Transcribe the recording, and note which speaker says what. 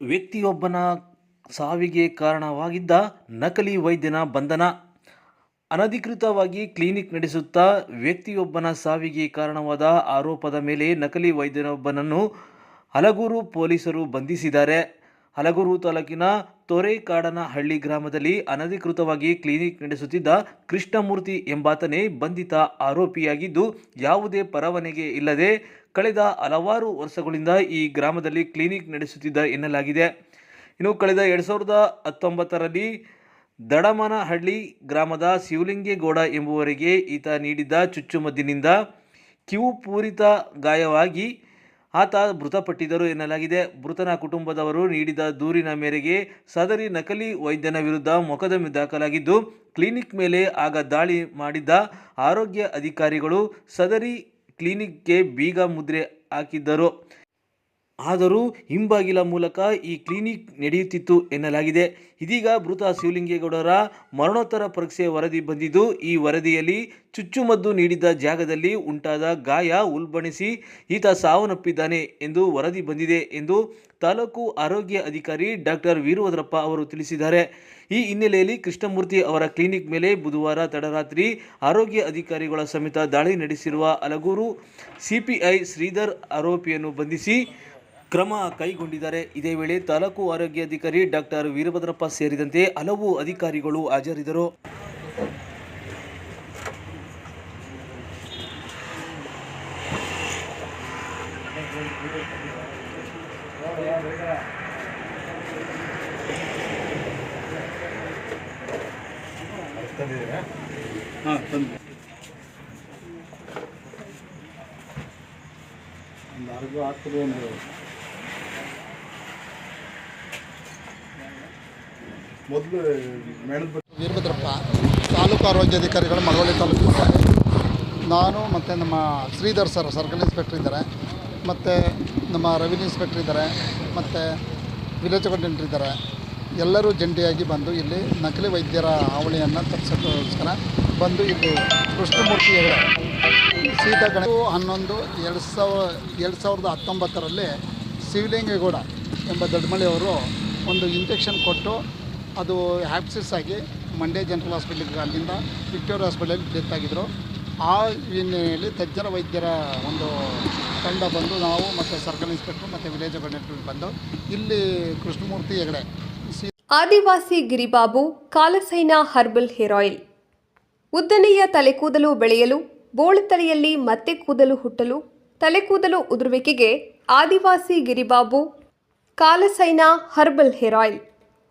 Speaker 1: ವ್ಯಕ್ತಿಯೊಬ್ಬನ ಸಾವಿಗೆ ಕಾರಣವಾಗಿದ್ದ ನಕಲಿ ವೈದ್ಯನ ಬಂಧನ. ಅನಧಿಕೃತವಾಗಿ ಕ್ಲಿನಿಕ್ ನಡೆಸುತ್ತಾ ವ್ಯಕ್ತಿಯೊಬ್ಬನ ಸಾವಿಗೆ ಕಾರಣವಾದ ಆರೋಪದ ಮೇಲೆ ನಕಲಿ ವೈದ್ಯನೊಬ್ಬನನ್ನು ಹಲಗೂರು ಪೊಲೀಸರು ಬಂಧಿಸಿದ್ದಾರೆ. ಹಲಗೂರು ತಾಲೂಕಿನ ತೊರೆಕಾಡನಹಳ್ಳಿ ಗ್ರಾಮದಲ್ಲಿ ಅನಧಿಕೃತವಾಗಿ ಕ್ಲಿನಿಕ್ ನಡೆಸುತ್ತಿದ್ದ ಕೃಷ್ಣಮೂರ್ತಿ ಎಂಬಾತನೇ ಬಂಧಿತ ಆರೋಪಿಯಾಗಿದ್ದು, ಯಾವುದೇ ಪರವಾನಗಿ ಇಲ್ಲದೆ ಕಳೆದ ಹಲವಾರು ವರ್ಷಗಳಿಂದ ಈ ಗ್ರಾಮದಲ್ಲಿ ಕ್ಲಿನಿಕ್ ನಡೆಸುತ್ತಿದ್ದ ಎನ್ನಲಾಗಿದೆ. ಇನ್ನು ಕಳೆದ ಎರಡು ಸಾವಿರದ ಹತ್ತೊಂಬತ್ತರಲ್ಲಿ ದಡಮನಹಳ್ಳಿ ಗ್ರಾಮದ ಶಿವಲಿಂಗೇಗೌಡ ಎಂಬುವರಿಗೆ ಈತ ನೀಡಿದ್ದ ಚುಚ್ಚುಮದ್ದಿನಿಂದ ಕಿವು ಪೂರಿತ ಗಾಯವಾಗಿ ಆತ ಮೃತಪಟ್ಟಿದ್ದರು ಎನ್ನಲಾಗಿದೆ. ಮೃತನ ಕುಟುಂಬದವರು ನೀಡಿದ ದೂರಿನ ಮೇರೆಗೆ ಸದರಿ ನಕಲಿ ವೈದ್ಯನ ವಿರುದ್ಧ ಮೊಕದ್ದಮೆ ದಾಖಲಾಗಿದ್ದು, ಕ್ಲಿನಿಕ್ ಮೇಲೆ ಆಗ ದಾಳಿ ಮಾಡಿದ್ದ ಆರೋಗ್ಯ ಅಧಿಕಾರಿಗಳು ಸದರಿ ಕ್ಲಿನಿಕ್ಗೆ ಬೀಗ ಮುದ್ರೆ ಹಾಕಿದ್ದರು. ಆದರೂ ಹಿಂಬಾಗಿಲ ಮೂಲಕ ಈ ಕ್ಲಿನಿಕ್ ನಡೆಯುತ್ತಿತ್ತು ಎನ್ನಲಾಗಿದೆ. ಇದೀಗ ಮೃತ ಶಿವಲಿಂಗೇಗೌಡರ ಮರಣೋತ್ತರ ಪರೀಕ್ಷೆ ವರದಿ ಬಂದಿದ್ದು, ಈ ವರದಿಯಲ್ಲಿ ಚುಚ್ಚುಮದ್ದು ನೀಡಿದ್ದ ಜಾಗದಲ್ಲಿ ಉಂಟಾದ ಗಾಯ ಉಲ್ಬಣಿಸಿ ಈತ ಸಾವನ್ನಪ್ಪಿದ್ದಾನೆ ಎಂದು ವರದಿ ಬಂದಿದೆ ಎಂದು ತಾಲೂಕು ಆರೋಗ್ಯ ಅಧಿಕಾರಿ ಡಾಕ್ಟರ್ ವೀರಭದ್ರಪ್ಪ ಅವರು ತಿಳಿಸಿದ್ದಾರೆ. ಈ ಹಿನ್ನೆಲೆಯಲ್ಲಿ ಕೃಷ್ಣಮೂರ್ತಿ ಅವರ ಕ್ಲಿನಿಕ್ ಮೇಲೆ ಬುಧವಾರ ತಡರಾತ್ರಿ ಆರೋಗ್ಯ ಅಧಿಕಾರಿಗಳ ಸಮೇತ ದಾಳಿ ನಡೆಸಿರುವ ಹಲಗೂರು ಸಿಪಿಐ ಶ್ರೀಧರ್ ಆರೋಪಿಯನ್ನು ಬಂಧಿಸಿ ಕ್ರಮ ಕೈಗೊಂಡಿದ್ದಾರೆ. ಇದೇ ವೇಳೆ ತಾಲೂಕು ಆರೋಗ್ಯಾಧಿಕಾರಿ ಡಾಕ್ಟರ್ ವೀರಭದ್ರಪ್ಪ ಸೇರಿದಂತೆ ಹಲವು ಅಧಿಕಾರಿಗಳು ಹಾಜರಿದ್ದರು.
Speaker 2: ಒಂದು ಅರ್ಧ ಮೊದಲು
Speaker 3: ವೀರಭದ್ರಪ್ಪ, ತಾಲೂಕು ಆರೋಗ್ಯಾಧಿಕಾರಿಗಳು ಮಳವಳ್ಳಿ ತಾಲೂಕು ನಾನು ಮತ್ತು ನಮ್ಮ ಶ್ರೀಧರ್ ಸರ್, ಸರ್ಕಲ್ ಇನ್ಸ್ಪೆಕ್ಟರ್ ಇದ್ದಾರೆ. ಮತ್ತು ನಮ್ಮ ರೆವಿನ್ಯೂ ಇನ್ಸ್ಪೆಕ್ಟರ್ ಇದ್ದಾರೆ. ಮತ್ತು ವಿಲೇಜ್ ಅಕೌಂಟೆಂಟ್ ಇದ್ದಾರೆ. ಎಲ್ಲರೂ ಜಂಟಿಯಾಗಿ ಬಂದು ಇಲ್ಲಿ ನಕಲಿ ವೈದ್ಯರ ಹಾವಳಿಯನ್ನು ತಪ್ಪಿಸೋಕ್ಕೋಸ್ಕರ ಬಂದು ಇಲ್ಲಿ ಕೃಷ್ಣಮೂರ್ತಿ ಸೀತಾ ಗಣ ಹನ್ನೊಂದು ಎರಡು ಸಾವಿರ, ಎರಡು ಸಾವಿರದ ಹತ್ತೊಂಬತ್ತರಲ್ಲಿ ಶಿವಲಿಂಗೇಗೌಡ ಎಂಬ ದೊಡ್ಡಮಳೆಯವರು ಒಂದು ಇಂಜೆಕ್ಷನ್ ಕೊಟ್ಟು ಅದು ಹ್ಯಾಪ್ಸಿಸ್ ಆಗಿ ಮಂಡ್ಯ ಜನರಲ್ ಹಾಸ್ಪಿಟ್ಲಿಗೆ ಅಲ್ಲಿಂದ ವಿಕ್ಟೋರಿಯಾ ಹಾಸ್ಪಿಟಲಲ್ಲಿ ಡೆತ್ ಆಗಿದ್ದರು ಆ ಹಿನ್ನೆಲೆಯಲ್ಲಿ ತಜ್ಞರ ವೈದ್ಯರ ಒಂದು ತಂಡ ಬಂದು ನಾವು ಮತ್ತು ಸರ್ಕಲ್ ಇನ್ಸ್ಪೆಕ್ಟರ್ ಮತ್ತು ವಿಲೇಜ್ ಕಂಡಕ್ಟರ್ ಬಂದು ಇಲ್ಲಿ ಕೃಷ್ಣಮೂರ್ತಿ ಹೆಗಡೆ
Speaker 4: ಆದಿವಾಸಿ ಗಿರಿಬಾಬು, ಕಾಲಸೈನ ಹರ್ಬಲ್ ಹೇರ್ ಆಯಿಲ್ ಉದ್ದನೆಯ ತಲೆಕೂದಲು ಬೆಳೆಯಲು, ಬೋಳು ತಲೆಯಲ್ಲಿ ಮತ್ತೆ ಕೂದಲು ಹುಟ್ಟಲು, ತಲೆಕೂದಲು ಉದುರುವಿಕೆಗೆ ಆದಿವಾಸಿ ಗಿರಿಬಾಬು, ಕಾಲಸೈನ ಹರ್ಬಲ್ ಹೇರ್ ಆಯಿಲ್